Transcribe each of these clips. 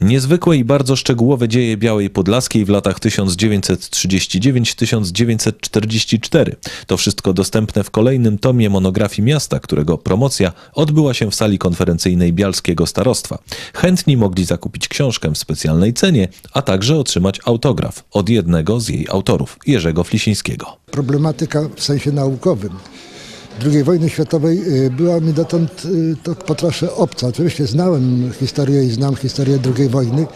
Niezwykłe i bardzo szczegółowe dzieje Białej Podlaskiej w latach 1939-1944. To wszystko dostępne w kolejnym tomie monografii miasta, którego promocja odbyła się w sali konferencyjnej Bialskiego Starostwa. Chętni mogli zakupić książkę w specjalnej cenie, a także otrzymać autograf od jednego z jej autorów, Jerzego Flisińskiego. problematyka w sensie naukowym II wojny światowej y, była mi dotąd y, to po trosze obca. Oczywiście znałem historię i znam historię II wojny,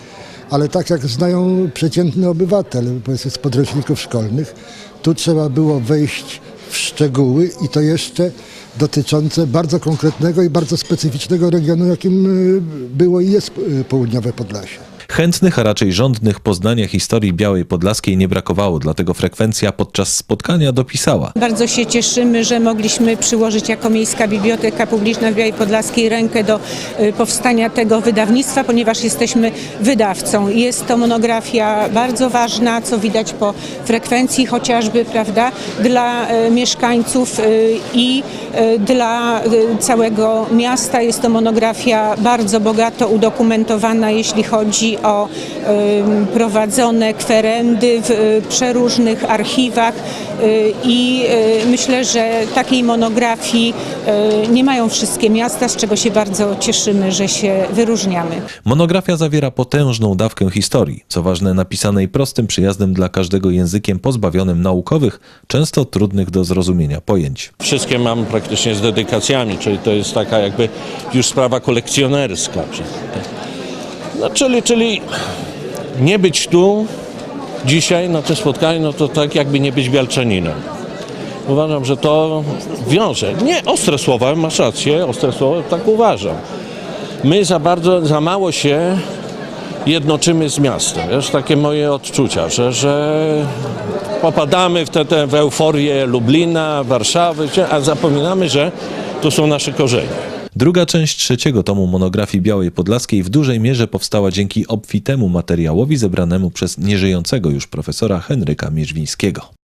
ale tak jak znają przeciętny obywatel, z podręczników szkolnych, tu trzeba było wejść w szczegóły i to jeszcze dotyczące bardzo konkretnego i bardzo specyficznego regionu, jakim y, było i jest południowe Podlasie. Chętnych, a raczej żądnych poznania historii Białej Podlaskiej nie brakowało, dlatego frekwencja podczas spotkania dopisała. Bardzo się cieszymy, że mogliśmy przyłożyć jako Miejska Biblioteka Publiczna w Białej Podlaskiej rękę do y, powstania tego wydawnictwa, ponieważ jesteśmy wydawcą. Jest to monografia bardzo ważna, co widać po frekwencji chociażby, prawda, dla y, mieszkańców y, i dla całego miasta. Jest to monografia bardzo bogato udokumentowana, jeśli chodzi o prowadzone kwerendy w y, przeróżnych archiwach y, i y, myślę, że takiej monografii nie mają wszystkie miasta, z czego się bardzo cieszymy, że się wyróżniamy. Monografia zawiera potężną dawkę historii, co ważne napisanej prostym przyjazdem dla każdego językiem pozbawionym naukowych, często trudnych do zrozumienia pojęć. Wszystkie mam praktycznie z dedykacjami, czyli to jest taka jakby już sprawa kolekcjonerska. No, czyli, czyli nie być tu dzisiaj na tym spotkaniu, no to tak jakby nie być Bialczaninem. Uważam, że to wiąże. Nie ostre słowa, masz rację, ostre słowa, tak uważam. My za bardzo, za mało się jednoczymy z miastem. Wiesz, takie moje odczucia, że, że popadamy w tę tę- w euforię Lublina, Warszawy, a zapominamy, że to są nasze korzenie. Druga część trzeciego tomu monografii Białej Podlaskiej w dużej mierze powstała dzięki obfitemu materiałowi zebranemu przez nieżyjącego już profesora Henryka Mierzwińskiego.